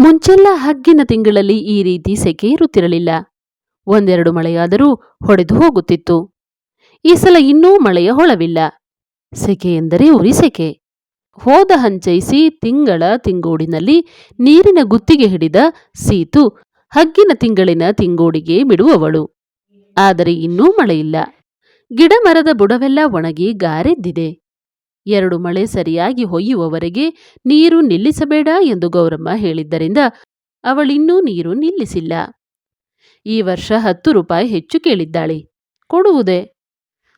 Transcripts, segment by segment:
ಮುಂಚೆಲ್ಲ ಹಗ್ಗಿನ ತಿಂಗಳಲ್ಲಿ ಈ ರೀತಿ ಸೆಕೆ ಇರುತ್ತಿರಲಿಲ್ಲ. ಒಂದೆರಡು ಮಳೆಯಾದರೂ ಹೊಡೆದು ಹೋಗುತ್ತಿತ್ತು. ಈ ಸಲ ಇನ್ನೂ ಮಳೆಯ ಹೊಳವಿಲ್ಲ. ಸೆಕೆ ಎಂದರೆ ಉರಿ ಸೆಕೆ. ಹೋದ ಹಂಚೈಸಿ ತಿಂಗಳ ತಿಂಗೋಡಿನಲ್ಲಿ ನೀರಿನ ಗುತ್ತಿಗೆ ಹಿಡಿದ ಸೀತು ಹಗ್ಗಿನ ತಿಂಗಳಿನ ತಿಂಗೋಡಿಗೆ ಬಿಡುವವಳು. ಆದರೆ ಇನ್ನೂ ಮಳೆಯಿಲ್ಲ. ಗಿಡ ಮರದ ಬುಡವೆಲ್ಲ ಒಣಗಿ ಗಾರೆದ್ದಿದೆ. ಎರಡು ಮಳೆ ಸರಿಯಾಗಿ ಹೊಯ್ಯುವವರೆಗೆ ನೀರು ನಿಲ್ಲಿಸಬೇಡ ಎಂದು ಗೌರಮ್ಮ ಹೇಳಿದ್ದರಿಂದ ಅವಳಿನ್ನೂ ನೀರು ನಿಲ್ಲಿಸಿಲ್ಲ. ಈ ವರ್ಷ ಹತ್ತು ರೂಪಾಯಿ ಹೆಚ್ಚು ಕೇಳಿದ್ದಾಳೆ. ಕೊಡುವುದೇ?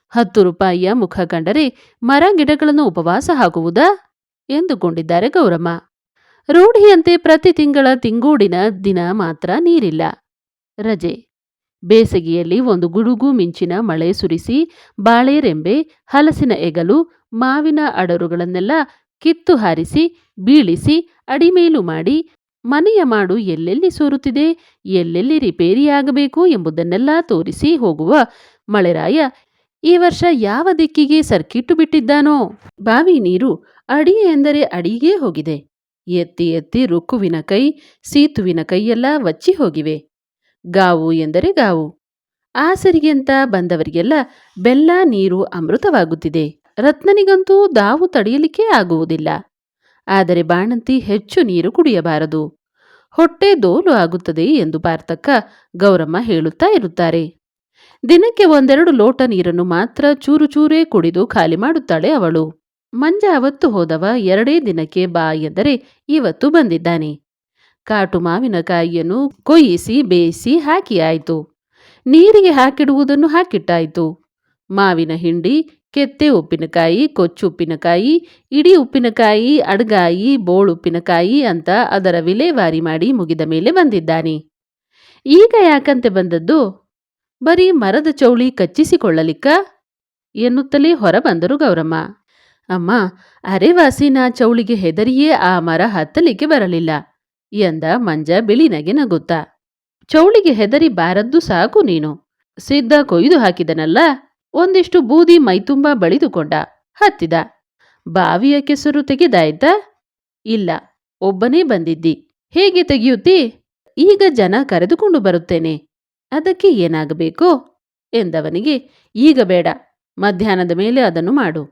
ಹತ್ತು ರೂಪಾಯಿಯ ಮುಖ ಕಂಡರೆ ಮರ ಗಿಡಗಳನ್ನು ಉಪವಾಸ ಹಾಕುವುದಾ? ಎಂದುಕೊಂಡಿದ್ದಾರೆ ಗೌರಮ್ಮ. ರೂಢಿಯಂತೆ ಪ್ರತಿ ತಿಂಗಳ ತಿಂಗೂಡಿನ ದಿನ ಮಾತ್ರ ನೀರಿಲ್ಲ. ರಜೆ. ಬೇಸಿಗೆಯಲ್ಲಿ ಒಂದು ಗುಡುಗು ಮಿಂಚಿನ ಮಳೆ ಸುರಿಸಿ ಬಾಳೆ ರೆಂಬೆ ಹಲಸಿನ ಎಗಲು ಮಾವಿನ ಅಡರುಗಳನ್ನೆಲ್ಲ ಕಿತ್ತು ಹಾರಿಸಿ, ಬೀಳಿಸಿ ಅಡಿಮೇಲು ಮಾಡಿ, ಮನೆಯ ಮಾಡು ಎಲ್ಲೆಲ್ಲಿ ಸೋರುತ್ತಿದೆ, ಎಲ್ಲೆಲ್ಲಿ ರಿಪೇರಿಯಾಗಬೇಕು ಎಂಬುದನ್ನೆಲ್ಲ ತೋರಿಸಿ ಹೋಗುವ ಮಳೆರಾಯ ಈ ವರ್ಷ ಯಾವ ದಿಕ್ಕಿಗೆ ಸರ್ಕಿಟ್ಟು ಬಿಟ್ಟಿದ್ದಾನೋ? ಬಾವಿ ನೀರು ಅಡಿ ಎಂದರೆ ಅಡಿಗೇ ಹೋಗಿದೆ. ಎತ್ತಿ ಎತ್ತಿ ರುಕ್ಕುವಿನ ಕೈ, ಸೀತುವಿನ ಕೈಯೆಲ್ಲ ವಚ್ಚಿ ಹೋಗಿವೆ. ಗಾವು ಎಂದರೆ ಗಾವು. ಆಸರಿಗೆಂತ ಬಂದವರಿಗೆಲ್ಲ ಬೆಲ್ಲ, ನೀರು ಅಮೃತವಾಗುತ್ತಿದೆ. ರತ್ನನಿಗಂತೂ ದಾವು ತಡೆಯಲಿಕ್ಕೆ ಆಗುವುದಿಲ್ಲ. ಆದರೆ ಬಾಣಂತಿ ಹೆಚ್ಚು ನೀರು ಕುಡಿಯಬಾರದು. ಹೊಟ್ಟೆ ದೋಲು ಆಗುತ್ತದೆ ಎಂದು ಪಾರ್ತಕ್ಕ ಗೌರಮ್ಮ ಹೇಳುತ್ತಾ ಇರುತ್ತಾರೆ. ದಿನಕ್ಕೆ ಒಂದೆರಡು ಲೋಟ ನೀರನ್ನು ಮಾತ್ರ ಚೂರು ಚೂರೇ ಕುಡಿದು ಖಾಲಿ ಮಾಡುತ್ತಾಳೆ ಅವಳು. ಮಂಜ ಅವತ್ತು ಹೋದವ ಎರಡೇ ದಿನಕ್ಕೆ ಬಾ ಎಂದರೆ ಇವತ್ತು ಬಂದಿದ್ದಾನೆ. ಕಾಟು ಮಾವಿನಕಾಯಿಯನ್ನು ಕೊಯ್ಯಿಸಿ ಬೇಯಿಸಿ ಹಾಕಿ ಆಯಿತು. ನೀರಿಗೆ ಹಾಕಿಡುವುದನ್ನು ಹಾಕಿಟ್ಟಾಯಿತು. ಮಾವಿನ ಹಿಂಡಿ ಕೆತ್ತೆ ಉಪ್ಪಿನಕಾಯಿ, ಕೊಚ್ಚು ಉಪ್ಪಿನಕಾಯಿ, ಇಡೀ ಉಪ್ಪಿನಕಾಯಿ, ಅಡಗಾಯಿ, ಬೋಳು ಉಪ್ಪಿನಕಾಯಿ ಅಂತ ಅದರ ವಿಲೇವಾರಿ ಮಾಡಿ ಮುಗಿದ ಮೇಲೆ ಬಂದಿದ್ದಾನೆ. ಈಗ ಯಾಕಂತೆ ಬಂದದ್ದು? ಬರೀ ಮರದ ಚೌಳಿ ಕಚ್ಚಿಸಿಕೊಳ್ಳಲಿಕ್ಕ? ಎನ್ನುತ್ತಲೇ ಹೊರ ಬಂದರು ಗೌರಮ್ಮ. ಅಮ್ಮ, ಅರೆವಾಸಿನ ಚೌಳಿಗೆ ಹೆದರಿಯೇ ಆ ಮರ ಹತ್ತಲಿಕ್ಕೆ ಬರಲಿಲ್ಲ ಎಂದ ಮಂಜ ಬಿಳಿನಗೆ ನಗುತ್ತಾ. ಚೌಳಿಗೆ ಹೆದರಿ ಬಾರದ್ದು ಸಾಕು ನೀನು. ಸಿದ್ಧ ಕೊಯ್ದು ಹಾಕಿದನಲ್ಲ? ಒಂದಿಷ್ಟು ಬೂದಿ ಮೈತುಂಬ ಬಳಿದುಕೊಂಡ, ಹತ್ತಿದ. ಬಾವಿಯ ಕೆಸರು ತೆಗೆದಾಯ್ತಾ ಇಲ್ಲ, ಒಬ್ಬನೇ ಬಂದಿದ್ದಿ. ಹೇಗೆ ತೆಗೆಯುತ್ತಿ? ಈಗ ಜನ ಕರೆದುಕೊಂಡು ಬರುತ್ತೇನೆ. ಅದಕ್ಕೆ ಏನಾಗಬೇಕು? ಎಂದವನಿಗೆ, ಈಗ ಬೇಡ, ಮಧ್ಯಾಹ್ನದ ಮೇಲೆ ಅದನ್ನು ಮಾಡು.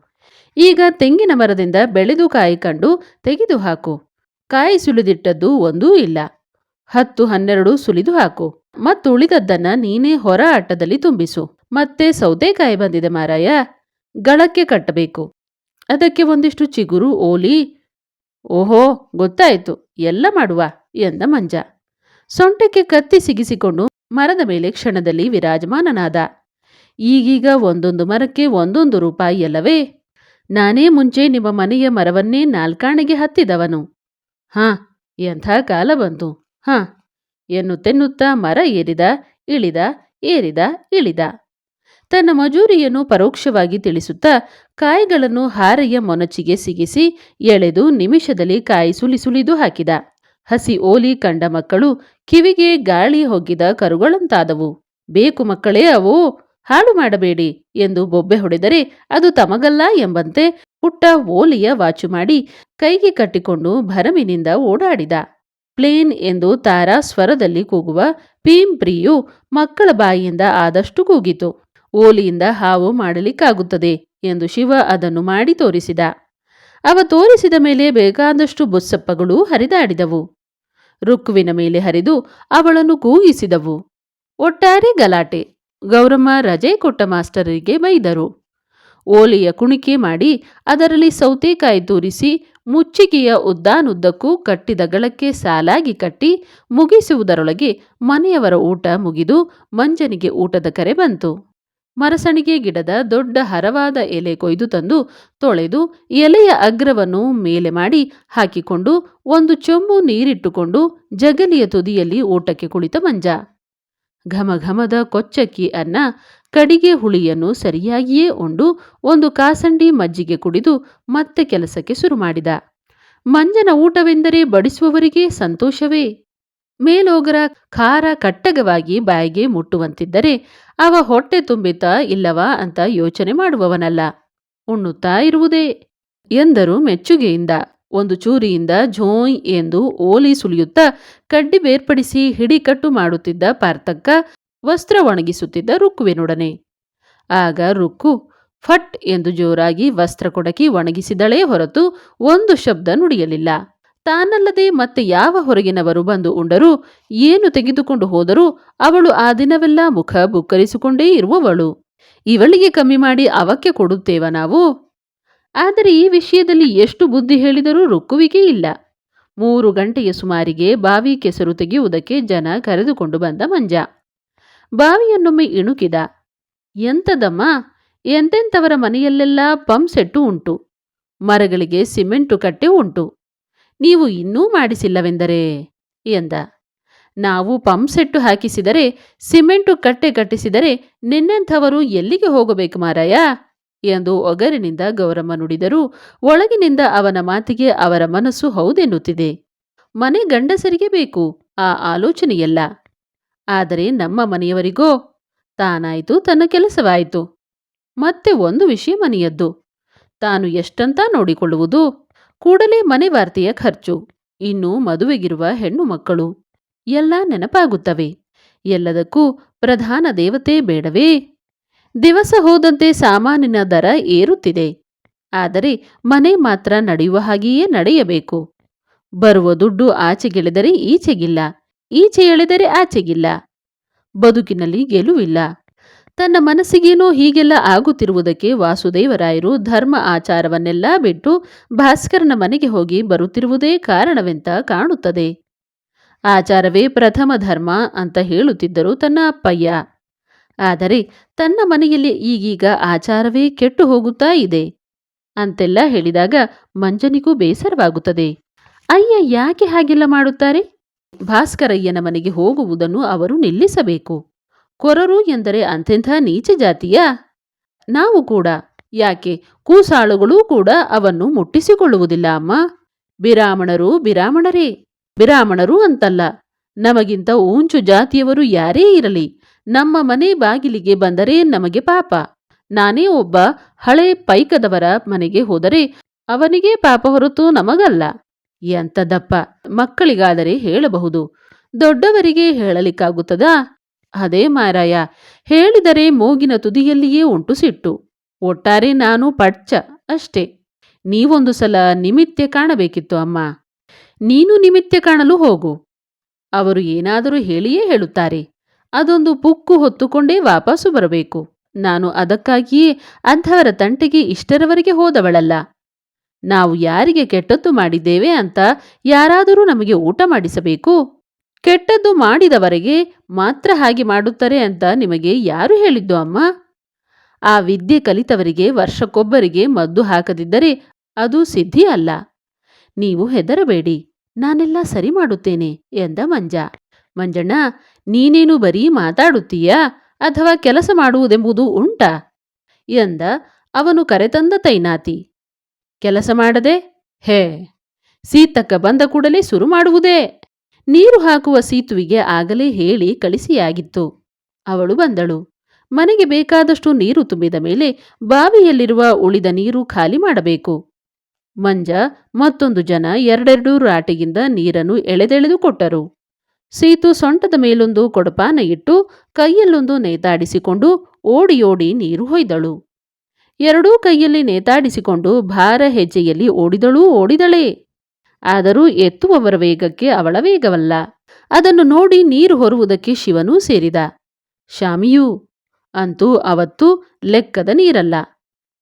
ಈಗ ತೆಂಗಿನ ಮರದಿಂದ ಬೆಳೆದು ಕಾಯಿ ಕಂಡು ತೆಗೆದು ಹಾಕು. ಕಾಯಿ ಸುಲಿದಿಟ್ಟದ್ದು ಒಂದೂ ಇಲ್ಲ. ಹತ್ತು ಹನ್ನೆರಡು ಸುಲಿದು ಹಾಕು. ಮತ್ತು ಉಳಿದದ್ದನ್ನ ನೀನೇ ಹೊರ ಆಟದಲ್ಲಿ ತುಂಬಿಸು. ಮತ್ತೆ ಸೌತೆಕಾಯಿ ಬಂದಿದೆ ಮಾರಾಯ. ಗಳಕ್ಕೆ ಕಟ್ಟಬೇಕು. ಅದಕ್ಕೆ ಒಂದಿಷ್ಟು ಚಿಗುರು, ಓಲಿ. ಓಹೋ, ಗೊತ್ತಾಯ್ತು. ಎಲ್ಲ ಮಾಡುವ ಎಂದ ಮಂಜ. ಸೊಂಟಕ್ಕೆ ಕತ್ತಿ ಸಿಗಿಸಿಕೊಂಡು ಮರದ ಮೇಲೆ ಕ್ಷಣದಲ್ಲಿ ವಿರಾಜಮಾನನಾದ. ಈಗೀಗ ಒಂದೊಂದು ಮರಕ್ಕೆ ಒಂದೊಂದು ರೂಪಾಯಿ ಅಲ್ಲವೇ? ನಾನೇ ಮುಂಚೆ ನಿಮ್ಮ ಮನೆಯ ಮರವನ್ನೇ ನಾಲ್ಕಾಣೆಗೆ ಹತ್ತಿದವನು. ಹಾ, ಎಂಥ ಕಾಲ ಬಂತು. ಹಾ, ಎನ್ನುತ್ತೆನ್ನುತ್ತಾ ಮರ ಏರಿದ, ಇಳಿದ ಏರಿದ, ಇಳಿದ. ತನ್ನ ಮಜೂರಿಯನ್ನು ಪರೋಕ್ಷವಾಗಿ ತಿಳಿಸುತ್ತಾ ಕಾಯಿಗಳನ್ನು ಹಾರೆಯ ಮೊನಚಿಗೆ ಸಿಗಿಸಿ ಎಳೆದು ನಿಮಿಷದಲ್ಲಿ ಕಾಯಿ ಸುಲಿ ಸುಲಿದು ಹಾಕಿದ. ಹಸಿ ಓಲಿ ಕಂಡ ಮಕ್ಕಳು ಕಿವಿಗೆ ಗಾಳಿ ಹೊಗ್ಗಿದ ಕರುಗಳಂತಾದವು. ಬೇಕು ಮಕ್ಕಳೇ ಅವು, ಹಾಳು ಮಾಡಬೇಡಿ ಎಂದು ಬೊಬ್ಬೆ ಹೊಡೆದರೆ ಅದು ತಮಗಲ್ಲ ಎಂಬಂತೆ ಪುಟ್ಟ ಓಲಿಯ ವಾಚು ಮಾಡಿ ಕೈಗೆ ಕಟ್ಟಿಕೊಂಡು ಭರಮಿನಿಂದ ಓಡಾಡಿದ. ಪ್ಲೇನ್ ಎಂದು ತಾರಾ ಸ್ವರದಲ್ಲಿ ಕೂಗುವ ಪೀಂಪ್ರಿಯು ಮಕ್ಕಳ ಬಾಯಿಯಿಂದ ಆದಷ್ಟು ಕೂಗಿತು. ಓಲಿಯಿಂದ ಹಾವು ಮಾಡಲಿಕ್ಕಾಗುತ್ತದೆ ಎಂದು ಶಿವ ಅದನ್ನು ಮಾಡಿ ತೋರಿಸಿದ. ಅವ ತೋರಿಸಿದ ಮೇಲೆ ಬೇಕಾದಷ್ಟು ಬೊಸ್ಸಪ್ಪಗಳು ಹರಿದಾಡಿದವು. ರುಕ್ಕುವಿನ ಮೇಲೆ ಹರಿದು ಅವಳನ್ನು ಕೂಗಿಸಿದವು. ಒಟ್ಟಾರೆ ಗಲಾಟೆ. ಗೌರಮ್ಮ ರಜೆ ಕೊಟ್ಟ ಮಾಸ್ಟರಿಗೆ ಬೈದರು. ಓಲಿಯ ಕುಣಿಕೆ ಮಾಡಿ ಅದರಲ್ಲಿ ಸೌತೆಕಾಯಿ ತೂರಿಸಿ ಮುಚ್ಚಿಗೆಯ ಉದ್ದಾನುದ್ದಕ್ಕೂ ಕಟ್ಟಿದ ಗಳಕ್ಕೆ ಸಾಲಾಗಿ ಕಟ್ಟಿ ಮುಗಿಸುವುದರೊಳಗೆ ಮನೆಯವರ ಊಟ ಮುಗಿದು ಮಂಜನಿಗೆ ಊಟದ ಕರೆ ಬಂತು. ಮರಸಣಿಗೆ ಗಿಡದ ದೊಡ್ಡ ಹರವಾದ ಎಲೆ ಕೊಯ್ದು ತಂದು ತೊಳೆದು ಎಲೆಯ ಅಗ್ರವನ್ನು ಮೇಲೆ ಮಾಡಿ ಹಾಕಿಕೊಂಡು ಒಂದು ಚೊಂಬು ನೀರಿಟ್ಟುಕೊಂಡು ಜಗಲಿಯ ತುದಿಯಲ್ಲಿ ಊಟಕ್ಕೆ ಕುಳಿತ ಮಂಜ. ಘಮಘಮದ ಕೊಚ್ಚಕ್ಕಿ ಅನ್ನ ಕಡಿಗೆ ಹುಳಿಯನ್ನು ಸರಿಯಾಗಿಯೇ ಉಂಡು ಒಂದು ಕಾಸಂಡಿ ಮಜ್ಜಿಗೆ ಕುಡಿದು ಮತ್ತೆ ಕೆಲಸಕ್ಕೆ ಶುರು ಮಾಡಿದ. ಮಂಜನ ಊಟವೆಂದರೆ ಬಡಿಸುವವರಿಗೆ ಸಂತೋಷವೇ? ಮೇಲೋಗರ ಖಾರ ಕಟ್ಟಗವಾಗಿ ಬಾಯಿಗೆ ಮುಟ್ಟುವಂತಿದ್ದರೆ ಅವ ಹೊಟ್ಟೆ ತುಂಬಿತಾ ಇಲ್ಲವಾ ಅಂತ ಯೋಚನೆ ಮಾಡುವವನಲ್ಲ. ಉಣ್ಣುತ್ತಾ ಇರುವುದೇ? ಎಂದರು ಮೆಚ್ಚುಗೆಯಿಂದ. ಒಂದು ಚೂರಿಯಿಂದ ಝೋಯ್ ಎಂದು ಓಲಿ ಸುಳಿಯುತ್ತಾ ಕಡ್ಡಿ ಬೇರ್ಪಡಿಸಿ ಹಿಡಿಕಟ್ಟು ಮಾಡುತ್ತಿದ್ದ ಪಾರ್ಥಕ್ಕ ವಸ್ತ್ರ ಒಣಗಿಸುತ್ತಿದ್ದ ರುಕ್ಕುವಿನೊಡನೆ. ಆಗ ರುಕ್ಕು ಫಟ್ ಎಂದು ಜೋರಾಗಿ ವಸ್ತ್ರ ಕೊಡಕಿ ಒಣಗಿಸಿದಳೇ ಹೊರತು ಒಂದು ಶಬ್ದ ನುಡಿಯಲಿಲ್ಲ. ತಾನಲ್ಲದೆ ಮತ್ತೆ ಯಾವ ಹೊರಗಿನವರು ಬಂದು ಉಂಡರೂ, ಏನು ತೆಗೆದುಕೊಂಡು ಹೋದರೂ ಅವಳು ಆ ದಿನವೆಲ್ಲ ಮುಖ ಬುಕ್ಕರಿಸಿಕೊಂಡೇ ಇರುವವಳು. ಇವಳಿಗೆ ಕಮ್ಮಿ ಮಾಡಿ ಅವಕ್ಕೆ ಕೊಡುತ್ತೇವ ನಾವು? ಆದರೆ ಈ ವಿಷಯದಲ್ಲಿ ಎಷ್ಟು ಬುದ್ಧಿ ಹೇಳಿದರೂ ರುಕ್ಕುವಿಕೆ ಇಲ್ಲ. ಮೂರು ಗಂಟೆಯ ಸುಮಾರಿಗೆ ಬಾವಿ ಕೆಸರು ತೆಗೆಯುವುದಕ್ಕೆ ಜನ ಕರೆದುಕೊಂಡು ಬಂದ ಮಂಜ. ಬಾವಿಯನ್ನೊಮ್ಮೆ ಇಣುಕಿದ. ಎಂತದಮ್ಮ ಎಂತೆಂಥವರ ಮನೆಯಲ್ಲೆಲ್ಲ ಪಂಪ್ ಸೆಟ್ಟು ಉಂಟು? ಮರಗಳಿಗೆ ಸಿಮೆಂಟು ಕಟ್ಟೆ ಉಂಟು. ನೀವು ಇನ್ನೂ ಮಾಡಿಸಿಲ್ಲವೆಂದರೆ? ಎಂದ. ನಾವು ಪಂಪ್ ಸೆಟ್ಟು ಹಾಕಿಸಿದರೆ, ಸಿಮೆಂಟು ಕಟ್ಟೆ ಕಟ್ಟಿಸಿದರೆ ನಿನ್ನಂಥವರು ಎಲ್ಲಿಗೆ ಹೋಗಬೇಕು ಮಾರಾಯ? ಎಂದು ಒಗರಿನಿಂದ ಗೌರಮ್ಮ ನುಡಿದರೂ. ಒಳಗಿನಿಂದ ಅವನ ಮಾತಿಗೆ ಅವರ ಮನಸ್ಸು ಹೌದೆನ್ನುತ್ತಿದೆ. ಮನೆ ಗಂಡಸರಿಗೆ ಬೇಕು, ಆ ಆಲೋಚನೆಯಲ್ಲ. ಆದರೆ ನಮ್ಮ ಮನೆಯವರಿಗೋ? ತಾನಾಯಿತು, ತನ್ನ ಕೆಲಸವಾಯಿತು. ಮತ್ತೆ ಒಂದು ವಿಷಯ ಮನೆಯದ್ದು. ತಾನು ಎಷ್ಟಂತ ನೋಡಿಕೊಳ್ಳುವುದು? ಕೂಡಲೇ ಮನೆ ವಾರ್ತೆಯ ಖರ್ಚು. ಇನ್ನು ಮದುವೆಗಿರುವ ಹೆಣ್ಣು ಮಕ್ಕಳು. ಎಲ್ಲ ನೆನಪಾಗುತ್ತವೆ. ಎಲ್ಲದಕ್ಕೂ ಪ್ರಧಾನ ದೇವತೆ ಬೇಡವೇ? ದಿವಸ ಹೋದಂತೆ ಸಾಮಾನಿನ ದರ ಏರುತ್ತಿದೆ. ಆದರೆ ಮನೆ ಮಾತ್ರ ನಡೆಯುವ ಹಾಗೆಯೇ ನಡೆಯಬೇಕು. ಬರುವ ದುಡ್ಡು ಆಚೆಗೆಳೆದರೆ ಈಚೆಗಿಲ್ಲ. ಈಚೆ ಎಳೆದರೆ ಆಚೆಗಿಲ್ಲ. ಬದುಕಿನಲ್ಲಿ ಗೆಲುವಿಲ್ಲ. ತನ್ನ ಮನಸ್ಸಿಗೇನೋ ಹೀಗೆಲ್ಲ ಆಗುತ್ತಿರುವುದಕ್ಕೆ ವಾಸುದೇವರಾಯರು ಧರ್ಮ ಆಚಾರವನ್ನೆಲ್ಲ ಬಿಟ್ಟು ಭಾಸ್ಕರನ ಮನೆಗೆ ಹೋಗಿ ಬರುತ್ತಿರುವುದೇ ಕಾರಣವೆಂತ ಕಾಣುತ್ತದೆ. ಆಚಾರವೇ ಪ್ರಥಮ ಧರ್ಮ ಅಂತ ಹೇಳುತ್ತಿದ್ದರು ತನ್ನ ಅಪ್ಪಯ್ಯ. ಆದರೆ ತನ್ನ ಮನೆಯಲ್ಲಿ ಈಗೀಗ ಆಚಾರವೇ ಕೆಟ್ಟು ಹೋಗುತ್ತಾ ಇದೆ. ಅಂತೆಲ್ಲ ಹೇಳಿದಾಗ ಮಂಜನಿಗೂ ಬೇಸರವಾಗುತ್ತದೆ. ಅಯ್ಯ ಯಾಕೆ ಹಾಗೆಲ್ಲ ಮಾಡುತ್ತಾರೆ? ಭಾಸ್ಕರಯ್ಯನ ಮನೆಗೆ ಹೋಗುವುದನ್ನು ಅವರು ನಿಲ್ಲಿಸಬೇಕು. ಕೊರರು ಎಂದರೆ ಅಂತೆಂಥ ನೀಚ ಜಾತಿಯ? ನಾವು ಕೂಡ, ಯಾಕೆ ಕೂಸಾಳುಗಳೂ ಕೂಡ ಅವನ್ನು ಮುಟ್ಟಿಸಿಕೊಳ್ಳುವುದಿಲ್ಲ ಅಮ್ಮ? ಬಿರಾಮಣರು ಬಿರಾಮಣರೇ, ಬಿರಾಮಣರು ಅಂತಲ್ಲ. ನಮಗಿಂತ ಊಂಚು ಜಾತಿಯವರು ಯಾರೇ ಇರಲಿ, ನಮ್ಮ ಮನೆ ಬಾಗಿಲಿಗೆ ಬಂದರೆ ನಮಗೆ ಪಾಪ. ನಾನೇ ಒಬ್ಬ ಹಳೆ ಪೈಕದವರ ಮನೆಗೆ ಹೋದರೆ ಅವನಿಗೆ ಪಾಪ ಹೊರತು ನಮಗಲ್ಲ. ಎಂತದಪ್ಪ ಮಕ್ಕಳಿಗಾದರೆ ಹೇಳಬಹುದು. ದೊಡ್ಡವರಿಗೆ ಹೇಳಲಿಕ್ಕಾಗುತ್ತದಾ? ಅದೇ ಮಾರಾಯ, ಹೇಳಿದರೆ ಮೂಗಿನ ತುದಿಯಲ್ಲಿಯೇ ಉಂಟು ಸಿಟ್ಟು ಒಟ್ಟಾರೆ ನಾನು ಪಡ್ಚ ಅಷ್ಟೇ. ನೀವೊಂದು ಸಲ ನಿಮಿತ್ಯ ಕಾಣಬೇಕಿತ್ತು ಅಮ್ಮ. ನೀನು ನಿಮಿತ್ಯ ಕಾಣಲು ಹೋಗು. ಅವರು ಏನಾದರೂ ಹೇಳಿಯೇ ಹೇಳುತ್ತಾರೆ. ಅದೊಂದು ಪುಕ್ಕು ಹೊತ್ತುಕೊಂಡೇ ವಾಪಸ್ಸು ಬರಬೇಕು. ನಾನು ಅದಕ್ಕಾಗಿಯೇ ಅಂಥವರ ತಂಟೆಗೆ ಇಷ್ಟರವರೆಗೆ ಹೋದವಳಲ್ಲ. ನಾವು ಯಾರಿಗೆ ಕೆಟ್ಟದ್ದು ಮಾಡಿದ್ದೇವೆ ಅಂತ ಯಾರಾದರೂ ನಮಗೆ ಊಟ ಮಾಡಿಸಬೇಕು? ಕೆಟ್ಟದ್ದು ಮಾಡಿದವರೆಗೆ ಮಾತ್ರ ಹಾಗೆ ಮಾಡುತ್ತಾರೆ ಅಂತ ನಿಮಗೆ ಯಾರು ಹೇಳಿದ್ದು ಅಮ್ಮ? ಆ ವಿದ್ಯೆ ಕಲಿತವರಿಗೆ ವರ್ಷಕ್ಕೊಬ್ಬರಿಗೆ ಮದ್ದು ಹಾಕದಿದ್ದರೆ ಅದು ಸಿದ್ಧಿ ಅಲ್ಲ. ನೀವು ಹೆದರಬೇಡಿ. ನಾನೆಲ್ಲ ಸರಿ ಮಾಡುತ್ತೇನೆ ಎಂದ ಮಂಜ. ಮಂಜಣ್ಣ, ನೀನೇನು ಬರೀ ಮಾತಾಡುತ್ತೀಯಾ? ಅಥವಾ ಕೆಲಸ ಮಾಡುವುದೆಂಬುದು ಉಂಟಾ? ಎಂದ ಅವನು ಕರೆತಂದ ತೈನಾತಿ. ಕೆಲಸ ಮಾಡದೆ? ಹೇ, ಸೀತಕ್ಕ ಬಂದ ಕೂಡಲೇ ಶುರು ಮಾಡುವುದೇ? ನೀರು ಹಾಕುವ ಸೀತುವಿಗೆ ಆಗಲೇ ಹೇಳಿ ಕಳಿಸಿಯಾಗಿತ್ತು. ಅವಳು ಬಂದಳು. ಮನೆಗೆ ಬೇಕಾದಷ್ಟು ನೀರು ತುಂಬಿದ ಮೇಲೆ ಬಾವಿಯಲ್ಲಿರುವ ಉಳಿದ ನೀರು ಖಾಲಿ ಮಾಡಬೇಕು. ಮಂಜ ಮತ್ತೊಂದು ಜನ ಎರಡೆರಡು ರಾಟಿಗಿಂದ ನೀರನ್ನು ಎಳೆದೆಳೆದು ಕೊಟ್ಟರು. ಸೀತು ಸೊಂಟದ ಮೇಲೊಂದು ಕೊಡಪಾನ ಇಟ್ಟು ಕೈಯಲ್ಲೊಂದು ನೇತಾಡಿಸಿಕೊಂಡು ಓಡಿ ಓಡಿ ನೀರು ಹೊಯ್ದಳು. ಎರಡೂ ಕೈಯಲ್ಲಿ ನೇತಾಡಿಸಿಕೊಂಡು ಭಾರ ಹೆಜ್ಜೆಯಲ್ಲಿ ಓಡಿದಳೂ ಓಡಿದಳೇ. ಆದರೂ ಎತ್ತುವವರ ವೇಗಕ್ಕೆ ಅವಳ ವೇಗವಲ್ಲ. ಅದನ್ನು ನೋಡಿ ನೀರು ಹೊರುವುದಕ್ಕೆ ಶಿವನೂ ಸೇರಿದ. ಶಾಮಿಯೂ, ಅಂತೂ ಅವತ್ತು ಲೆಕ್ಕದ ನೀರಲ್ಲ.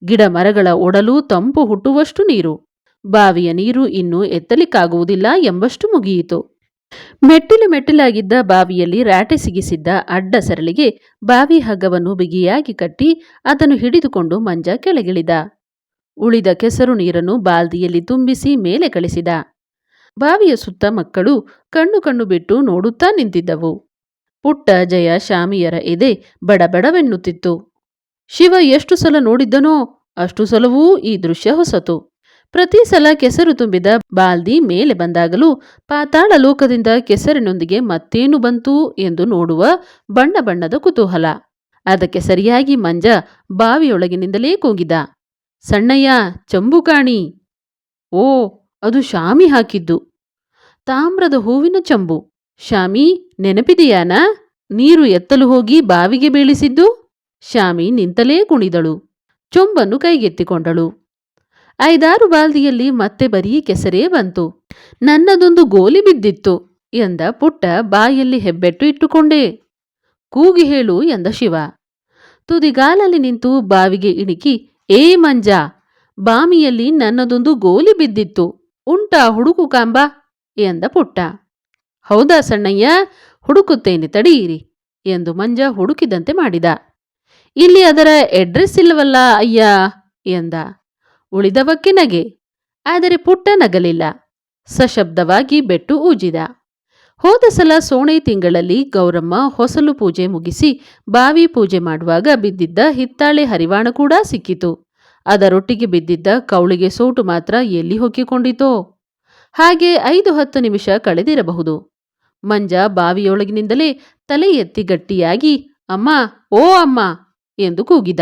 ಗಿಡ ಮರಗಳ ಒಡಲು ತಂಪು ಹುಟ್ಟುವಷ್ಟು ನೀರು. ಬಾವಿಯ ನೀರು ಇನ್ನೂ ಎತ್ತಲಿಕ್ಕಾಗುವುದಿಲ್ಲ ಎಂಬಷ್ಟು ಮುಗಿಯಿತು. ಮೆಟ್ಟಿಲು ಮೆಟ್ಟಿಲಾಗಿದ್ದ ಬಾವಿಯಲ್ಲಿ ರಾಟೆ ಸಿಗಿಸಿದ್ದ ಅಡ್ಡ ಸರಳಿಗೆ ಬಾವಿ ಹಗ್ಗವನ್ನು ಬಿಗಿಯಾಗಿ ಕಟ್ಟಿ ಅದನ್ನು ಹಿಡಿದುಕೊಂಡು ಮಂಜ ಕೆಳಗಿಳಿದ. ಉಳಿದ ಕೆಸರು ನೀರನ್ನು ಬಾಲ್ದಿಯಲ್ಲಿ ತುಂಬಿಸಿ ಮೇಲೆ ಕಳಿಸಿದ. ಬಾವಿಯ ಸುತ್ತ ಮಕ್ಕಳು ಕಣ್ಣು ಕಣ್ಣು ಬಿಟ್ಟು ನೋಡುತ್ತಾ ನಿಂತಿದ್ದವು. ಪುಟ್ಟ ಜಯ ಶಾಮಿಯರ ಎದೆ ಬಡಬಡವೆನ್ನುತ್ತಿತ್ತು. ಶಿವ ಎಷ್ಟು ಸಲ ನೋಡಿದ್ದನೋ ಅಷ್ಟು ಸಲವೂ ಈ ದೃಶ್ಯ ಹೊಸತು. ಪ್ರತಿ ಸಲ ಕೆಸರು ತುಂಬಿದ ಬಾಲ್ದಿ ಮೇಲೆ ಬಂದಾಗಲೂ ಪಾತಾಳ ಲೋಕದಿಂದ ಕೆಸರಿನೊಂದಿಗೆ ಮತ್ತೇನು ಬಂತು ಎಂದು ನೋಡುವ ಬಣ್ಣ ಬಣ್ಣದ ಕುತೂಹಲ. ಅದಕ್ಕೆ ಸರಿಯಾಗಿ ಮಂಜ ಬಾವಿಯೊಳಗಿನಿಂದಲೇ ಕೂಗಿದ. ಸಣ್ಣಯ್ಯ ಚಂಬು ಕಾಣಿ ಓ, ಅದು ಶಾಮಿ ಹಾಕಿದ್ದು. ತಾಮ್ರದ ಹೂವಿನ ಚಂಬು. ಶಾಮಿ, ನೆನಪಿದೆಯಾನ? ನೀರು ಎತ್ತಲು ಹೋಗಿ ಬಾವಿಗೆ ಬೀಳಿಸಿದ್ದು? ಶಾಮಿ ನಿಂತಲೇ ಕುಣಿದಳು. ಚೊಂಬನ್ನು ಕೈಗೆತ್ತಿಕೊಂಡಳು. ಐದಾರು ಬಾಲ್ದಿಯಲ್ಲಿ ಮತ್ತೆ ಬರೀ ಕೆಸರೇ ಬಂತು. ನನ್ನದೊಂದು ಗೋಲಿ ಬಿದ್ದಿತ್ತು ಎಂದ ಪುಟ್ಟ ಬಾಯಲ್ಲಿ ಹೆಬ್ಬೆಟ್ಟು ಇಟ್ಟುಕೊಂಡೆ. ಕೂಗಿ ಹೇಳು ಎಂದ ಶಿವ. ತುದಿಗಾಲಲ್ಲಿ ನಿಂತು ಬಾವಿಗೆ ಇಣಿಕಿ ಏ ಮಂಜ, ಬಾಮಿಯಲ್ಲಿ ನನ್ನದೊಂದು ಗೋಲಿ ಬಿದ್ದಿತ್ತು. ಉಂಟಾ ಹುಡುಕು ಕಾಂಬ? ಎಂದ ಪುಟ್ಟ. ಹೌದಾ ಸಣ್ಣಯ್ಯ, ಹುಡುಕುತ್ತೇನೆ ತಡೆಯಿರಿ ಎಂದು ಮಂಜ ಹುಡುಕಿದಂತೆ ಮಾಡಿದ. ಇಲ್ಲಿ ಅದರ ಎಡ್ರೆಸ್ ಇಲ್ಲವಲ್ಲ ಅಯ್ಯ? ಎಂದ. ಉಳಿದವಕ್ಕೆ ನಗೆ. ಆದರೆ ಪುಟ್ಟ ನಗಲಿಲ್ಲ. ಸಶಬ್ದವಾಗಿ ಬೆಟ್ಟು ಊಜಿದ. ಹೋದ ಸಲ ಸೋಣೆ ತಿಂಗಳಲ್ಲಿ ಗೌರಮ್ಮ ಹೊಸಲು ಪೂಜೆ ಮುಗಿಸಿ ಬಾವಿ ಪೂಜೆ ಮಾಡುವಾಗ ಬಿದ್ದಿದ್ದ ಹಿತ್ತಾಳೆ ಹರಿವಾಣ ಕೂಡ ಸಿಕ್ಕಿತು. ಅದರೊಟ್ಟಿಗೆ ಬಿದ್ದಿದ್ದ ಕೌಳಿಗೆ ಸೋಟು ಮಾತ್ರ ಎಲ್ಲಿ ಹೊಕ್ಕಿಕೊಂಡಿತೋ? ಹಾಗೆ ಐದು ಹತ್ತು ನಿಮಿಷ ಕಳೆದಿರಬಹುದು. ಮಂಜ ಬಾವಿಯೊಳಗಿನಿಂದಲೇ ತಲೆ ಎತ್ತಿ ಗಟ್ಟಿಯಾಗಿ, ಅಮ್ಮ, ಓ ಅಮ್ಮ! ಎಂದು ಕೂಗಿದ.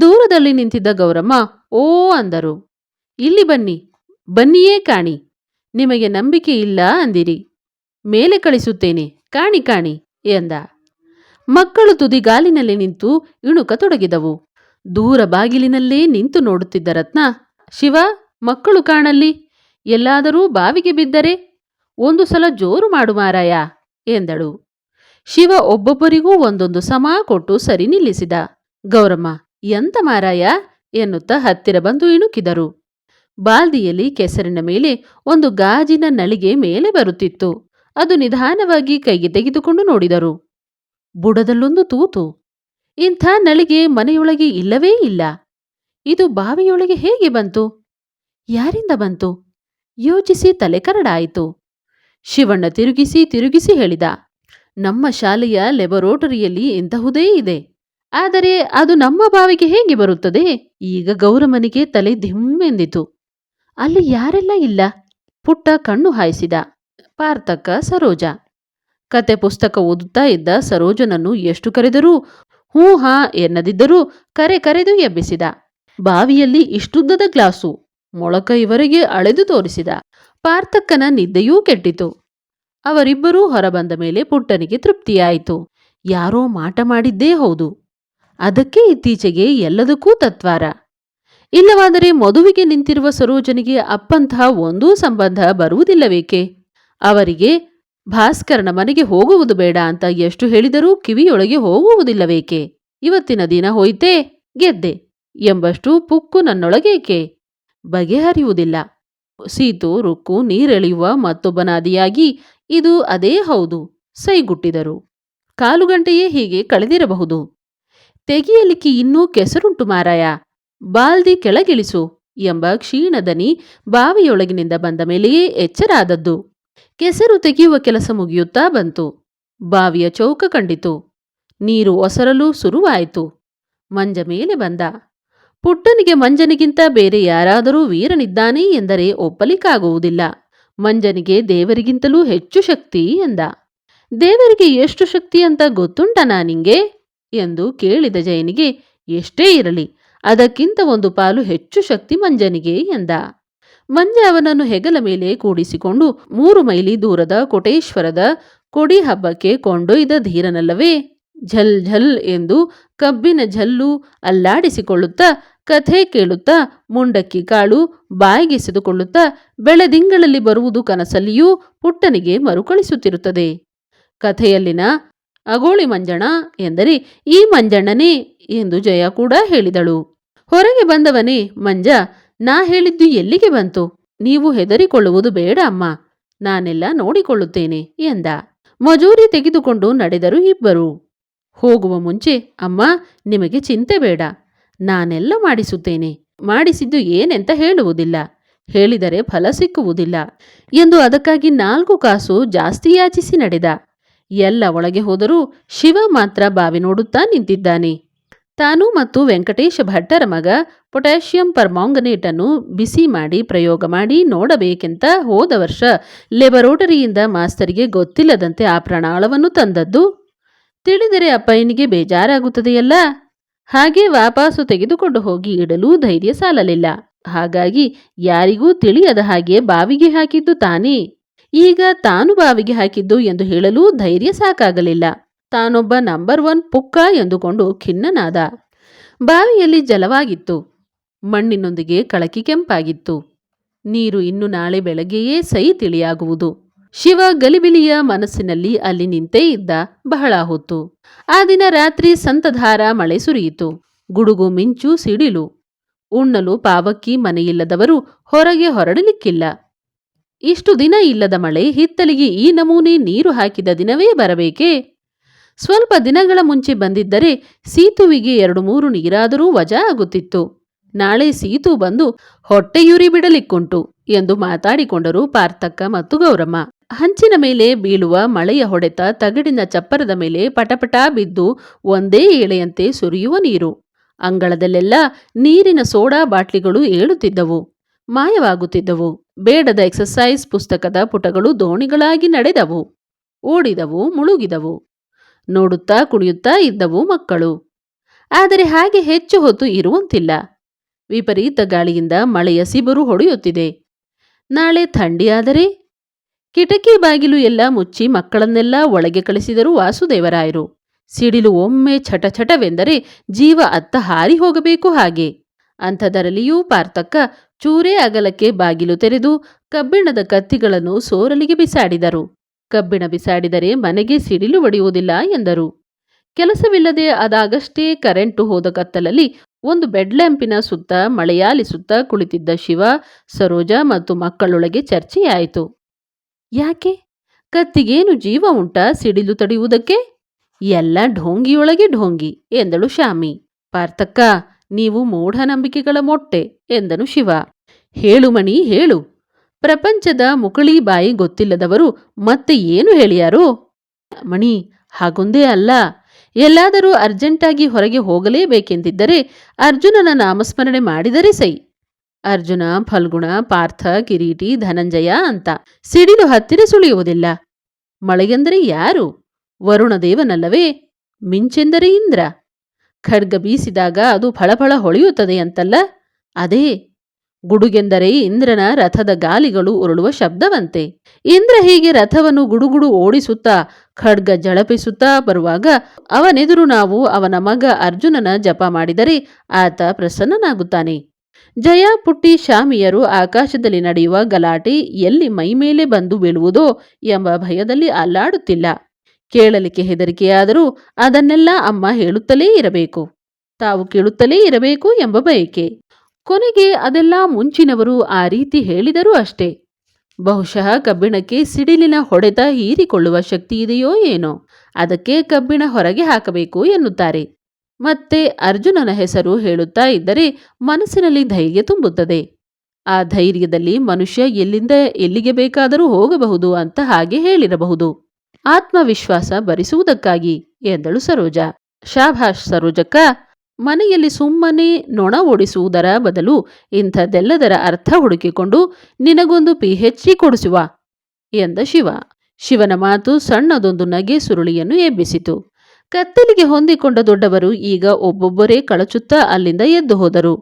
ದೂರದಲ್ಲಿ ನಿಂತಿದ್ದ ಗೌರಮ್ಮ, ಓ ಅಂದರು. ಇಲ್ಲಿ ಬನ್ನಿ, ಬನ್ನಿಯೇ ಕಾಣಿ. ನಿಮಗೆ ನಂಬಿಕೆ ಇಲ್ಲ ಅಂದಿರಿ. ಮೇಲೆ ಕಳಿಸುತ್ತೇನೆ. ಕಾಣಿ ಕಾಣಿ ಎಂದ. ಮಕ್ಕಳು ತುದಿಗಾಲಿನಲ್ಲಿ ನಿಂತು ಇಣುಕ ತೊಡಗಿದವು. ದೂರ ಬಾಗಿಲಿನಲ್ಲೇ ನಿಂತು ನೋಡುತ್ತಿದ್ದ ರತ್ನ, ಶಿವ, ಮಕ್ಕಳು ಕಾಣಲ್ಲಿ, ಎಲ್ಲಾದರೂ ಬಾವಿಗೆ ಬಿದ್ದರೆ ಒಂದು ಸಲ ಜೋರು ಮಾಡು ಮಾರಾಯ ಎಂದಳು. ಶಿವ ಒಬ್ಬೊಬ್ಬರಿಗೂ ಒಂದೊಂದು ಸಮ ಕೊಟ್ಟು ಸರಿ ನಿಲ್ಲಿಸಿದ. ಗೌರಮ್ಮ, ಎಂತ ಮಾರಾಯ ಎನ್ನುತ್ತಾ ಹತ್ತಿರ ಬಂದು ಇಣುಕಿದರು. ಬಾಲ್ದಿಯಲ್ಲಿ ಕೆಸರಿನ ಮೇಲೆ ಒಂದು ಗಾಜಿನ ನಳಿಗೆ ಮೇಲೆ ಬರುತ್ತಿತ್ತು. ಅದು ನಿಧಾನವಾಗಿ ಕೈಗೆ ತೆಗೆದುಕೊಂಡು ನೋಡಿದರು. ಬುಡದಲ್ಲೊಂದು ತೂತು. ಇಂಥ ನಳಿಗೆ ಮನೆಯೊಳಗೆ ಇಲ್ಲವೇ ಇಲ್ಲ. ಇದು ಬಾವಿಯೊಳಗೆ ಹೇಗೆ ಬಂತು? ಯಾರಿಂದ ಬಂತು? ಯೋಚಿಸಿ ತಲೆ ಕರಡಾಯಿತು. ಶಿವಣ್ಣ ತಿರುಗಿಸಿ ತಿರುಗಿಸಿ ಹೇಳಿದ, ನಮ್ಮ ಶಾಲೆಯ ಲೆಬರೋಟರಿಯಲ್ಲಿ ಇಂತಹುದೇ ಇದೆ. ಆದರೆ ಅದು ನಮ್ಮ ಬಾವಿಗೆ ಹೇಗೆ ಬರುತ್ತದೆ? ಈಗ ಗೌರಮನಿಗೆ ತಲೆ ದಿಮ್ಮೆಂದಿತು ಅಲ್ಲಿ ಯಾರೆಲ್ಲ ಇಲ್ಲ? ಪುಟ್ಟ ಕಣ್ಣು ಹಾಯಿಸಿದ. ಪಾರ್ತಕ್ಕ ಸರೋಜ. ಕತೆ ಪುಸ್ತಕ ಓದುತ್ತಾ ಇದ್ದ ಸರೋಜನನ್ನು ಎಷ್ಟು ಕರೆದರೂ, ಹೂ ಹಾ ಎನ್ನದಿದ್ದರೂ ಕರೆ ಕರೆದು ಎಬ್ಬಿಸಿದ. ಬಾವಿಯಲ್ಲಿ ಇಷ್ಟುದ್ದದ ಗ್ಲಾಸು ಮೊಳಕ ಇವರಿಗೆ ಅಳೆದು ತೋರಿಸಿದ. ಪಾರ್ಥಕ್ಕನ ನಿದ್ದೆಯೂ ಕೆಟ್ಟಿತು. ಅವರಿಬ್ಬರೂ ಹೊರಬಂದ ಮೇಲೆ ಪುಟ್ಟನಿಗೆ ತೃಪ್ತಿಯಾಯಿತು. ಯಾರೋ ಮಾಟ ಮಾಡಿದ್ದೇ ಹೌದು. ಅದಕ್ಕೆ ಇತ್ತೀಚೆಗೆ ಎಲ್ಲದಕ್ಕೂ ತತ್ವಾರ. ಇಲ್ಲವಾದರೆ ಮದುವಿಗೆ ನಿಂತಿರುವ ಸರೋಜನಿಗೆ ಅಪ್ಪಂತಹ ಒಂದೂ ಸಂಬಂಧ ಬರುವುದಿಲ್ಲವೇಕೆ? ಅವರಿಗೆ, ಭಾಸ್ಕರನ ಮನೆಗೆ ಹೋಗುವುದು ಬೇಡ ಅಂತ ಎಷ್ಟು ಹೇಳಿದರೂ ಕಿವಿಯೊಳಗೆ ಹೋಗುವುದಿಲ್ಲವೇಕೆ? ಇವತ್ತಿನ ದಿನ ಹೋಯ್ತೇ, ಗೆದ್ದೆ ಎಂಬಷ್ಟು ಪುಕ್ಕು ನನ್ನೊಳಗೇಕೆ? ಬಗೆಹರಿಯುವುದಿಲ್ಲ. ಸೀತು, ರುಕ್ಕು, ನೀರೆಳೆಯುವ ಮತ್ತೊಬ್ಬನಾದಿಯಾಗಿ ಇದು ಅದೇ ಹೌದು, ಸೈಗುಟ್ಟಿದರು. ಕಾಲು ಗಂಟೆಯೇ ಹೀಗೆ ಕಳೆದಿರಬಹುದು. ತೆಗೆಯಲಿಕ್ಕೆ ಇನ್ನೂ ಕೆಸರುಂಟು ಮಾರಾಯ. ಬಾಲ್ದಿ ಕೆಳಗಿಳಿಸು ಎಂಬ ಕ್ಷೀಣದನಿ ಬಾವಿಯೊಳಗಿನಿಂದ ಬಂದ ಮೇಲೆಯೇ ಎಚ್ಚರಾದದ್ದು. ಕೆಸರು ತೆಗೆಯುವ ಕೆಲಸ ಮುಗಿಯುತ್ತಾ ಬಂತು. ಬಾವಿಯ ಚೌಕ ಕಂಡಿತು. ನೀರು ಒಸರಲು ಶುರುವಾಯಿತು ಮಂಜ ಮೇಲೆ ಬಂದ. ಪುಟ್ಟನಿಗೆ ಮಂಜನಿಗಿಂತ ಬೇರೆ ಯಾರಾದರೂ ವೀರನಿದ್ದಾನೆ ಎಂದರೆ ಒಪ್ಪಲಿಕ್ಕಾಗುವುದಿಲ್ಲ. ಮಂಜನಿಗೆ ದೇವರಿಗಿಂತಲೂ ಹೆಚ್ಚು ಶಕ್ತಿ ಎಂದ. ದೇವರಿಗೆ ಎಷ್ಟು ಶಕ್ತಿ ಅಂತ ಗೊತ್ತುಂಟನಾ ನಿಂಗೆ ಎಂದು ಕೇಳಿದ ಜಯನಿಗೆ, ಎಷ್ಟೇ ಇರಲಿ, ಅದಕ್ಕಿಂತ ಒಂದು ಪಾಲು ಹೆಚ್ಚು ಶಕ್ತಿ ಮಂಜನಿಗೆ ಎಂದ. ಮಂಜ ಅವನನ್ನು ಹೆಗಲ ಮೇಲೆ ಕೂಡಿಸಿಕೊಂಡು ಮೂರು ಮೈಲಿ ದೂರದ ಕೋಟೇಶ್ವರದ ಕೊಡಿ ಹಬ್ಬಕ್ಕೆ ಕೊಂಡೊಯ್ದ ಧೀರನಲ್ಲವೇ? ಝಲ್ ಝಲ್ ಎಂದು ಕಬ್ಬಿನ ಝಲ್ಲು ಅಲ್ಲಾಡಿಸಿಕೊಳ್ಳುತ್ತಾ, ಕಥೆ ಕೇಳುತ್ತಾ, ಮುಂಡಕ್ಕಿ ಕಾಳು ಬಾಯಿಗೆಸೆದುಕೊಳ್ಳುತ್ತಾ, ಬೆಳೆದಿಂಗಳಲ್ಲಿ ಬರುವುದು ಕನಸಲ್ಲಿಯೂ ಪುಟ್ಟನಿಗೆ ಮರುಕಳಿಸುತ್ತಿರುತ್ತದೆ. ಕಥೆಯಲ್ಲಿನ ಅಗೋಳಿ ಮಂಜಣ ಎಂದರೆ, ಈ ಮಂಜಣ್ಣನೇ ಎಂದು ಜಯ ಕೂಡ ಹೇಳಿದಳು. ಹೊರಗೆ ಬಂದವನೇ ಮಂಜ ನಾ ಹೇಳಿದ್ದು ಎಲ್ಲಿಗೆ ಬಂತು? ನೀವು ಹೆದರಿಕೊಳ್ಳುವುದು ಬೇಡ ಅಮ್ಮ. ನಾನೆಲ್ಲ ನೋಡಿಕೊಳ್ಳುತ್ತೇನೆ ಎಂದ. ಮಜೂರಿ ತೆಗೆದುಕೊಂಡು ನಡೆದರು ಇಬ್ಬರು. ಹೋಗುವ ಮುಂಚೆ, ಅಮ್ಮ, ನಿಮಗೆ ಚಿಂತೆ ಬೇಡ. ನಾನೆಲ್ಲ ಮಾಡಿಸುತ್ತೇನೆ. ಮಾಡಿಸಿದ್ದು ಏನೆಂತ ಹೇಳುವುದಿಲ್ಲ. ಹೇಳಿದರೆ ಫಲ ಸಿಕ್ಕುವುದಿಲ್ಲ ಎಂದು ಅದಕ್ಕಾಗಿ ನಾಲ್ಕು ಕಾಸು ಜಾಸ್ತಿ ಯಾಚಿಸಿ ನಡೆದ. ಎಲ್ಲ ಒಳಗೆ ಹೋದರೂ ಶಿವ ಮಾತ್ರ ಬಾವಿ ನೋಡುತ್ತಾ ನಿಂತಿದ್ದಾನೆ. ತಾನು ಮತ್ತು ವೆಂಕಟೇಶ ಭಟ್ಟರ ಮಗ ಪೊಟ್ಯಾಷಿಯಂ ಪರ್ಮಾಂಗನೇಟನ್ನು ಬಿಸಿ ಮಾಡಿ ಪ್ರಯೋಗ ಮಾಡಿ ನೋಡಬೇಕೆಂತ ಹೋದ ವರ್ಷ ಲೆಬರೋಟರಿಯಿಂದ ಮಾಸ್ತರಿಗೆ ಗೊತ್ತಿಲ್ಲದಂತೆ ಆ ಪ್ರಣಾಳವನ್ನು ತಂದದ್ದು. ತಿಳಿದರೆ ಅಪ್ಪಯ್ಯನಿಗೆ ಬೇಜಾರಾಗುತ್ತದೆಯಲ್ಲ? ಹಾಗೆ ವಾಪಾಸು ತೆಗೆದುಕೊಂಡು ಹೋಗಿ ಇಡಲು ಧೈರ್ಯ ಸಾಲಲಿಲ್ಲ. ಹಾಗಾಗಿ ಯಾರಿಗೂ ತಿಳಿಯದ ಹಾಗೆ ಬಾವಿಗೆ ಹಾಕಿದ್ದು ತಾನೇ? ಈಗ ತಾನು ಬಾವಿಗೆ ಹಾಕಿದ್ದು ಎಂದು ಹೇಳಲು ಧೈರ್ಯ ಸಾಕಾಗಲಿಲ್ಲ. ತಾನೊಬ್ಬ ನಂಬರ್ ಒನ್ ಪುಕ್ಕ ಎಂದುಕೊಂಡು ಖಿನ್ನನಾದ. ಬಾವಿಯಲ್ಲಿ ಜಲವಾಗಿತ್ತು. ಮಣ್ಣಿನೊಂದಿಗೆ ಕಳಕಿ ಕೆಂಪಾಗಿತ್ತು. ನೀರು ಇನ್ನು ನಾಳೆ ಬೆಳಗ್ಗೆಯೇ ಸೈ ತಿಳಿಯಾಗುವುದು. ಶಿವ ಗಲಿಬಿಲಿಯ ಮನಸ್ಸಿನಲ್ಲಿ ಅಲ್ಲಿ ನಿಂತೇ ಇದ್ದ ಬಹಳ ಹೊತ್ತು. ಆ ದಿನ ರಾತ್ರಿ ಸಂತಧಾರ ಮಳೆ ಸುರಿಯಿತು. ಗುಡುಗು, ಮಿಂಚು, ಸಿಡಿಲು. ಉಣ್ಣಲು ಪಾವಕ್ಕಿ ಮನೆಯಿಲ್ಲದವರು ಹೊರಗೆ ಹೊರಡಲಿಕ್ಕಿಲ್ಲ. ಇಷ್ಟು ದಿನ ಇಲ್ಲದ ಮಳೆ ಹಿತ್ತಲಿಗೆ ಈ ನಮೂನೆ ನೀರು ಹಾಕಿದ ದಿನವೇ ಬರಬೇಕೇ? ಸ್ವಲ್ಪ ದಿನಗಳ ಮುಂಚೆ ಬಂದಿದ್ದರೆ ಸೀತುವಿಗೆ ಎರಡು ಮೂರು ನೀರಾದರೂ ವಜಾ ಆಗುತ್ತಿತ್ತು ನಾಳೆ ಸೀತು ಬಂದು ಹೊಟ್ಟೆಯುರಿ ಬಿಡಲಿಕ್ಕುಂಟು ಎಂದು ಮಾತಾಡಿಕೊಂಡರು ಪಾರ್ಥಕ್ಕ ಮತ್ತು ಗೌರಮ್ಮ. ಹಂಚಿನ ಮೇಲೆ ಬೀಳುವ ಮಳೆಯ ಹೊಡೆತ ತಗಡಿನ ಚಪ್ಪರದ ಮೇಲೆ ಪಟಪಟ ಬಿದ್ದು ಒಂದೇ ಎಳೆಯಂತೆ ಸುರಿಯುವ ನೀರು. ಅಂಗಳದಲ್ಲೆಲ್ಲ ನೀರಿನ ಸೋಡಾ ಬಾಟ್ಲಿಗಳು ಏಳುತ್ತಿದ್ದವು. ಮಾಯವಾಗುತ್ತಿದ್ದವು. ಬೇಡದ ಎಕ್ಸಸೈಸ್ ಪುಸ್ತಕದ ಪುಟಗಳು ದೋಣಿಗಳಾಗಿ ನಡೆದವು. ಓಡಿದವು, ಮುಳುಗಿದವು. ನೋಡುತ್ತಾ ಕುಣಿಯುತ್ತಾ ಇದ್ದವು ಮಕ್ಕಳು. ಆದರೆ ಹಾಗೆ ಹೆಚ್ಚು ಹೊತ್ತು ಇರುವಂತಿಲ್ಲ. ವಿಪರೀತ ಗಾಳಿಯಿಂದ ಮಳೆಯ ಸಿಬರು ಹೊಡೆಯುತ್ತಿದೆ. ನಾಳೆ ಥಂಡಿಯಾದರೆ? ಕಿಟಕಿ ಬಾಗಿಲು ಎಲ್ಲ ಮುಚ್ಚಿ ಮಕ್ಕಳನ್ನೆಲ್ಲ ಒಳಗೆ ಕಳಿಸಿದರು ವಾಸುದೇವರಾಯರು. ಸಿಡಿಲು ಒಮ್ಮೆ ಛಟಛಟವೆಂದರೆ ಜೀವ ಅತ್ತ ಹಾರಿ ಹೋಗಬೇಕು ಹಾಗೆ. ಅಂಥದರಲ್ಲಿಯೂ ಪಾರ್ಥಕ್ಕ ಚೂರೇ ಅಗಲಕ್ಕೆ ಬಾಗಿಲು ತೆರೆದು ಕಬ್ಬಿಣದ ಕತ್ತಿಗಳನ್ನು ಸೋರಲಿಗೆ ಬಿಸಾಡಿದರು. ಕಬ್ಬಿಣ ಬಿಸಾಡಿದರೆ ಮನೆಗೆ ಸಿಡಿಲು ಒಡೆಯುವುದಿಲ್ಲ ಎಂದರು. ಕೆಲಸವಿಲ್ಲದೆ ಅದಾಗಷ್ಟೇ ಕರೆಂಟು ಹೋದ ಕತ್ತಲಲ್ಲಿ ಒಂದು ಬೆಡ್ ಲ್ಯಾಂಪಿನ ಸುತ್ತ ಮಳೆಯಾಲಿಸುತ್ತಾ ಕುಳಿತಿದ್ದ ಶಿವ, ಸರೋಜ ಮತ್ತು ಮಕ್ಕಳೊಳಗೆ ಚರ್ಚೆಯಾಯಿತು. ಯಾಕೆ? ಕತ್ತಿಗೇನು ಜೀವ ಉಂಟಾ ಸಿಡಿಲು ತಡೆಯುವುದಕ್ಕೆ? ಎಲ್ಲ ಢೋಂಗಿಯೊಳಗೆ ಢೋಂಗಿ, ಎಂದಳು ಶಾಮಿ. ಪಾರ್ಥಕ್ಕ, ನೀವು ಮೂಢನಂಬಿಕೆಗಳ ಮೊಟ್ಟೆ, ಎಂದನು ಶಿವ. ಹೇಳು ಮಣಿ, ಹೇಳು. ಪ್ರಪಂಚದ ಮುಕುಳಿ ಬಾಯಿ ಗೊತ್ತಿಲ್ಲದವರು ಮತ್ತೆ ಏನು ಹೇಳಿಯಾರು? ಮಣಿ, ಹಾಗೊಂದೇ ಅಲ್ಲ. ಎಲ್ಲಾದರೂ ಅರ್ಜೆಂಟಾಗಿ ಹೊರಗೆ ಹೋಗಲೇಬೇಕೆಂದಿದ್ದರೆ ಅರ್ಜುನನ ನಾಮಸ್ಮರಣೆ ಮಾಡಿದರೆ ಸೈ. ಅರ್ಜುನ, ಫಲ್ಗುಣ, ಪಾರ್ಥ, ಕಿರೀಟಿ, ಧನಂಜಯ ಅಂತ ಸಿಡಿಲು ಹತ್ತಿರ ಸುಳಿಯುವುದಿಲ್ಲ. ಮಳೆಗೆಂದರೆ ಯಾರು? ವರುಣದೇವನಲ್ಲವೇ? ಮಿಂಚೆಂದರೆ ಇಂದ್ರ. ಖಡ್ಗ ಬೀಸಿದಾಗ ಅದು ಫಳಫಳ ಹೊಳೆಯುತ್ತದೆ ಅಂತಲ್ಲ? ಅದೇ ಗುಡುಗೆಂದರೆ ಇಂದ್ರನ ರಥದ ಗಾಲಿಗಳು ಉರುಳುವ ಶಬ್ದವಂತೆ. ಇಂದ್ರ ಹೀಗೆ ರಥವನ್ನು ಗುಡುಗುಡು ಓಡಿಸುತ್ತಾ, ಖಡ್ಗ ಜಳಪಿಸುತ್ತಾ ಬರುವಾಗ ಅವನೆದುರು ನಾವು ಅವನ ಮಗ ಅರ್ಜುನನ ಜಪ ಮಾಡಿದರೆ ಆತ ಪ್ರಸನ್ನನಾಗುತ್ತಾನೆ. ಜಯ ಪುಟ್ಟಿ ಶಾಮಿಯರು ಆಕಾಶದಲ್ಲಿ ನಡೆಯುವ ಗಲಾಟೆ ಎಲ್ಲಿ ಮೈಮೇಲೆ ಬಂದು ಬೀಳುವುದೋ ಎಂಬ ಭಯದಲ್ಲಿ ಅಲ್ಲಾಡುತ್ತಿಲ್ಲ. ಕೇಳಲಿಕ್ಕೆ ಹೆದರಿಕೆಯಾದರೂ ಅದನ್ನೆಲ್ಲ ಅಮ್ಮ ಹೇಳುತ್ತಲೇ ಇರಬೇಕು. ತಾವು ಕೇಳುತ್ತಲೇ ಇರಬೇಕು ಎಂಬ ಬಯಕೆ. ಕೊನೆಗೆ ಅದೆಲ್ಲ ಮುಂಚಿನವರು ಆ ರೀತಿ ಹೇಳಿದರೂ ಅಷ್ಟೇ. ಬಹುಶಃ ಕಬ್ಬಿಣಕ್ಕೆ ಸಿಡಿಲಿನ ಹೊಡೆತ ಹೀರಿಕೊಳ್ಳುವ ಶಕ್ತಿ ಇದೆಯೋ ಏನೋ. ಅದಕ್ಕೆ ಕಬ್ಬಿಣ ಹೊರಗೆ ಹಾಕಬೇಕು ಎನ್ನುತ್ತಾರೆ. ಮತ್ತೆ ಅರ್ಜುನನ ಹೆಸರು ಹೇಳುತ್ತಾ ಇದ್ದರೆ ಮನಸ್ಸಿನಲ್ಲಿ ಧೈರ್ಯ ತುಂಬುತ್ತದೆ. ಆ ಧೈರ್ಯದಲ್ಲಿ ಮನುಷ್ಯ ಎಲ್ಲಿಂದ ಎಲ್ಲಿಗೆ ಬೇಕಾದರೂ ಹೋಗಬಹುದು ಅಂತ ಹಾಗೆ ಹೇಳಿರಬಹುದು. ಆತ್ಮವಿಶ್ವಾಸ ಭರಿಸುವುದಕ್ಕಾಗಿ ಎಂದಳು ಸರೋಜ. ಶಾಭಾಷ್ ಸರೋಜಕ್ಕ ಮನೆಯಲ್ಲಿ ಸುಮ್ಮನೆ ನೊಣ ಓಡಿಸುವುದರ ಬದಲು ಇಂಥದ್ದೆಲ್ಲದರ ಅರ್ಥ ಹುಡುಕಿಕೊಂಡು ನಿನಗೊಂದು ಪಿ ಹೆಚ್ ಡಿ ಕೊಡಿಸುವ ಎಂದ ಶಿವ. ಶಿವನ ಮಾತು ಸಣ್ಣದೊಂದು ನಗೆ ಸುರುಳಿಯನ್ನು ಎಬ್ಬಿಸಿತು. ಕತ್ತಲಿಗೆ ಹೊಂದಿಕೊಂಡ ದೊಡ್ಡವರು ಈಗ ಒಬ್ಬೊಬ್ಬರೇ ಕಳಚುತ್ತಾ ಅಲ್ಲಿಂದ ಎದ್ದು ಹೋದರು.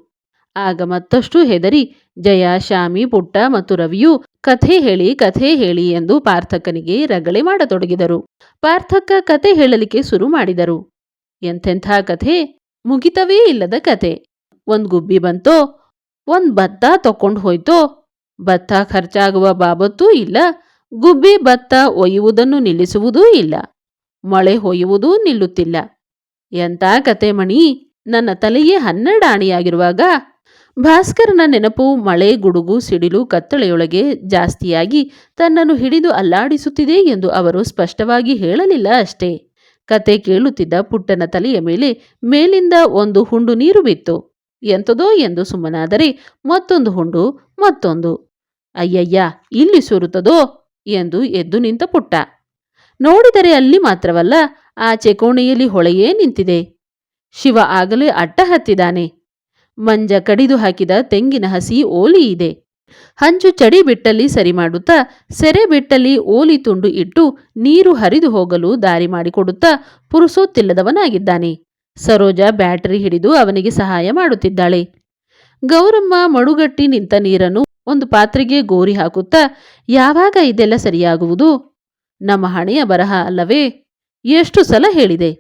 ಆಗ ಮತ್ತಷ್ಟು ಹೆದರಿ ಜಯ ಶಾಮಿ ಪುಟ್ಟ ಮತ್ತು ರವಿಯು ಕಥೆ ಹೇಳಿ ಕಥೆ ಹೇಳಿ ಎಂದು ಪಾರ್ಥಕ್ಕನಿಗೆ ರಗಳೆ ಮಾಡತೊಡಗಿದರು. ಪಾರ್ಥಕ್ಕ ಕಥೆ ಹೇಳಲಿಕ್ಕೆ ಶುರು ಮಾಡಿದರು. ಎಂಥೆಂಥ ಕಥೆ? ಮುಗಿತವೇ ಇಲ್ಲದ ಕತೆ. ಒಂದ್ ಗುಬ್ಬಿ ಬಂತೋ, ಒಂದ್ ಭತ್ತ ತಕೊಂಡು ಹೋಯ್ತೋ. ಭತ್ತ ಖರ್ಚಾಗುವ ಬಾಬತ್ತೂ ಇಲ್ಲ. ಗುಬ್ಬಿ ಭತ್ತ ಒಯ್ಯುವುದನ್ನು ನಿಲ್ಲಿಸುವುದೂ ಇಲ್ಲ. ಮಳೆ ಹೊಯ್ಯುವುದೂ ನಿಲ್ಲುತ್ತಿಲ್ಲ. ಎಂಥ ಕತೆ ಮಣಿ, ನನ್ನ ತಲೆಯೇ ಹನ್ನೆರಡಾಣಿಯಾಗಿರುವಾಗ ಭಾಸ್ಕರನ ನೆನಪು ಮಳೆ, ಗುಡುಗು, ಸಿಡಿಲು ಕತ್ತಳೆಯೊಳಗೆ ಜಾಸ್ತಿಯಾಗಿ ತನ್ನನ್ನು ಹಿಡಿದು ಅಲ್ಲಾಡಿಸುತ್ತಿದೆ ಎಂದು ಅವರು ಸ್ಪಷ್ಟವಾಗಿ ಹೇಳಲಿಲ್ಲ ಅಷ್ಟೇ. ಕತೆ ಕೇಳುತ್ತಿದ್ದ ಪುಟ್ಟನ ತಲೆಯ ಮೇಲೆ ಮೇಲಿಂದ ಒಂದು ಹುಂಡು ನೀರು ಬಿತ್ತು. ಎಂಥದೋ ಎಂದು ಸುಮ್ಮನಾದರೆ ಮತ್ತೊಂದು ಹುಂಡು, ಮತ್ತೊಂದು. ಅಯ್ಯಯ್ಯ, ಇಲ್ಲಿ ಸುರುತ್ತದೋ? ಎಂದು ಎದ್ದು ನಿಂತ ಪುಟ್ಟ. ನೋಡಿದರೆ ಅಲ್ಲಿ ಮಾತ್ರವಲ್ಲ ಆ ಚೆಕೋಣೆಯಲ್ಲಿ ಹೊಳೆಯೇ ನಿಂತಿದೆ. ಶಿವ ಆಗಲೇ ಅಟ್ಟ ಹತ್ತಿದ್ದಾನೆ ಮಂಜ ಕಡಿದು ಹಾಕಿದ ತೆಂಗಿನ ಹಸಿ ಓಲಿ ಇದೆ ಹಂಚು ಚಡಿ ಬಿಟ್ಟಲ್ಲಿ ಸರಿ ಮಾಡುತ್ತಾ, ಸೆರೆ ಬಿಟ್ಟಲ್ಲಿ ಓಲಿ ತುಂಡು ಇಟ್ಟು ನೀರು ಹರಿದು ಹೋಗಲು ದಾರಿ ಮಾಡಿಕೊಡುತ್ತಾ ಪುರುಸೋತ್ತಿಲ್ಲದವನಾಗಿದ್ದಾನೆ ಸರೋಜ ಬ್ಯಾಟರಿ ಹಿಡಿದು ಅವನಿಗೆ ಸಹಾಯ ಮಾಡುತ್ತಿದ್ದಾಳೆ. ಗೌರಮ್ಮ ಮಡುಗಟ್ಟಿ ನಿಂತ ನೀರನ್ನು ಒಂದು ಪಾತ್ರೆಗೆ ಗೋರಿ ಹಾಕುತ್ತಾ, ಯಾವಾಗ ಇದೆಲ್ಲ ಸರಿಯಾಗುವುದು? ನಮ್ಮ ಹಣೆಯ ಬರಹ ಅಲ್ಲವೇ? ಎಷ್ಟು ಸಲ ಹೇಳಿದೆ?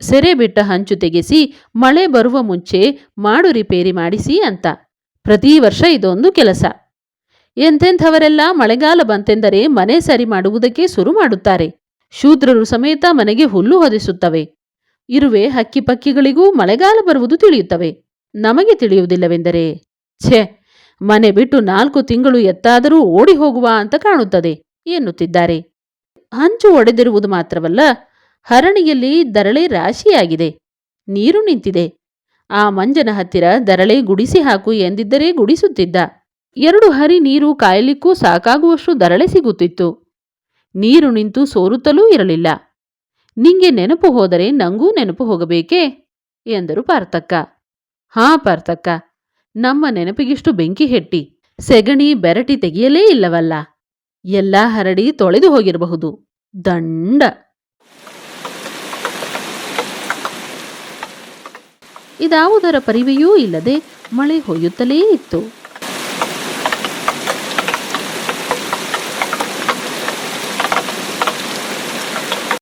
ಸೆರೆ ಬಿಟ್ಟ ಹಂಚು ತೆಗೆಸಿ, ಮಳೆ ಬರುವ ಮುಂಚೆ ಮಾಡು ರಿಪೇರಿ ಮಾಡಿಸಿ ಅಂತ. ಪ್ರತಿ ವರ್ಷ ಇದೊಂದು ಕೆಲಸ. ಎಂತೆಂಥವರೆಲ್ಲ ಮಳೆಗಾಲ ಬಂತೆಂದರೆ ಮನೆ ಸರಿ ಮಾಡುವುದಕ್ಕೆ ಶುರು ಮಾಡುತ್ತಾರೆ. ಶೂದ್ರರು ಸಮೇತ ಮನೆಗೆ ಹುಲ್ಲು ಹೊದಿಸುತ್ತವೆ. ಇರುವೆ ಹಕ್ಕಿ ಪಕ್ಕಿಗಳಿಗೂ ಮಳೆಗಾಲ ಬರುವುದು ತಿಳಿಯುತ್ತವೆ. ನಮಗೆ ತಿಳಿಯುವುದಿಲ್ಲವೆಂದರೆ, ಛೆ, ಮನೆ ಬಿಟ್ಟು ನಾಲ್ಕು ತಿಂಗಳು ಎತ್ತಾದರೂ ಓಡಿ ಹೋಗುವ ಅಂತ ಕಾಣುತ್ತದೆ, ಎನ್ನುತ್ತಿದ್ದಾರೆ. ಹಂಚು ಒಡೆದಿರುವುದು ಮಾತ್ರವಲ್ಲ, ಹರಣಿಯಲ್ಲಿ ದರಳೆ ರಾಶಿಯಾಗಿದೆ. ನೀರು ನಿಂತಿದೆ. ಆ ಮಂಜನ ಹತ್ತಿರ ದರಳೆ ಗುಡಿಸಿ ಹಾಕು ಎಂದಿದ್ದರೆ ಗುಡಿಸುತ್ತಿದ್ದ. ಎರಡು ಹರಿ ನೀರು ಕಾಯಲಿಕ್ಕೂ ಸಾಕಾಗುವಷ್ಟು ದರಳೆ ಸಿಗುತ್ತಿತ್ತು. ನೀರು ನಿಂತು ಸೋರುತ್ತಲೂ ಇರಲಿಲ್ಲ. ನಿಂಗೆ ನೆನಪು ಹೋದರೆ ನಂಗೂ ನೆನಪು ಹೋಗಬೇಕೇ? ಎಂದರು ಪಾರ್ಥಕ್ಕ. ಹಾ ಪಾರ್ಥಕ್ಕ, ನಮ್ಮ ನೆನಪಿಗಿಷ್ಟು ಬೆಂಕಿ ಹೆಟ್ಟಿ, ಸೆಗಣಿ ಬೆರಟಿ ತೆಗೆಯಲೇ ಇಲ್ಲವಲ್ಲ? ಎಲ್ಲ ಹರಡಿ ತೊಳೆದು ಹೋಗಿರಬಹುದು. ದಂಡ! ಇದಾವುದರ ಪರಿವೆಯೂ ಇಲ್ಲದೆ ಮಳೆ ಹೊಯ್ಯುತ್ತಲೇ ಇತ್ತು.